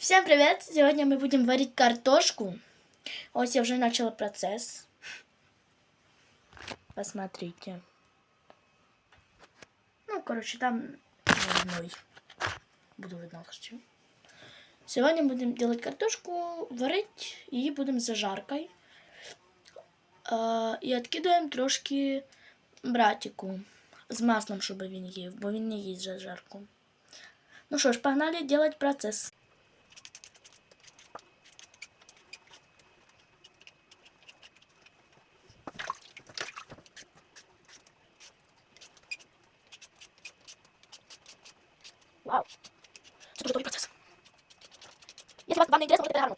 Всем привет! Сегодня мы будем варить картошку. Ось я уже начала процесс. Посмотрите. Ну, короче, там одной. Буду видно все. Сегодня будем делать картошку, варить и будем с зажаркой. А, І відкидаємо трошки братику з маслом, щоб він їв, бо він не їсть зажарку. Ну що ж, погнали делать процесс. Wow. Sucuri to i proces. Este vas bani interes, mă te harul.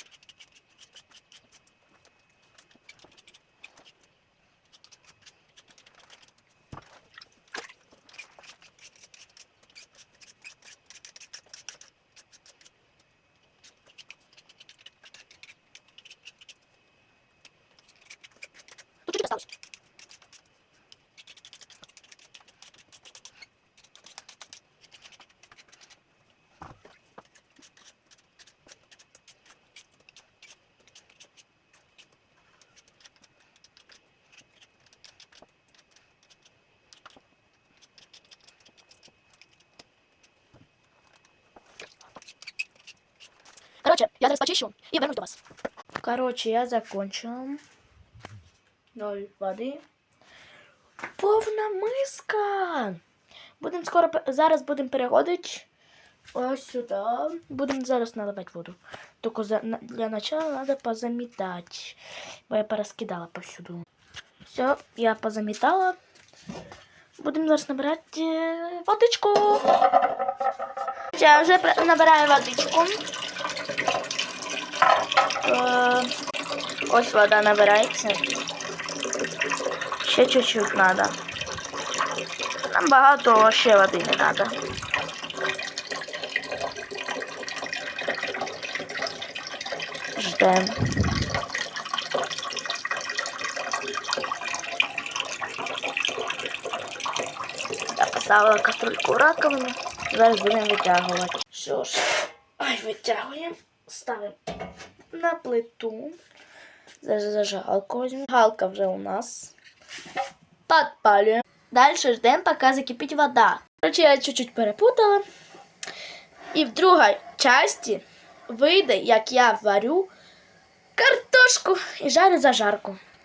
Короче, я зараз почищу и вернусь до вас. Короче, я закончила. Ноль води. Повна миска. Будемо скоро зараз будемо переходити ось сюди. Будемо зараз наливати воду. Тільки за, для начала треба позамітати. Бо я порозкидала повсюду. Все, я позамітала. Будемо зараз набирати е, водичку. Я вже набираю водичку. Е, Ось вода набирається. Ще чуть-чуть надо. Нам багато ще води не надо. Ждем. Я поставила каструльку раковину. Зараз будемо витягувати. Що ж, ай, витягуємо. Ставимо на плиту. Зараз зажигалку візьмемо. Галка вже у нас. Подпалюємо. Далі ждемо, поки закипить вода. Короче, я чуть-чуть перепутала. І в другій часті вийде, як я варю картошку і жарю зажарку.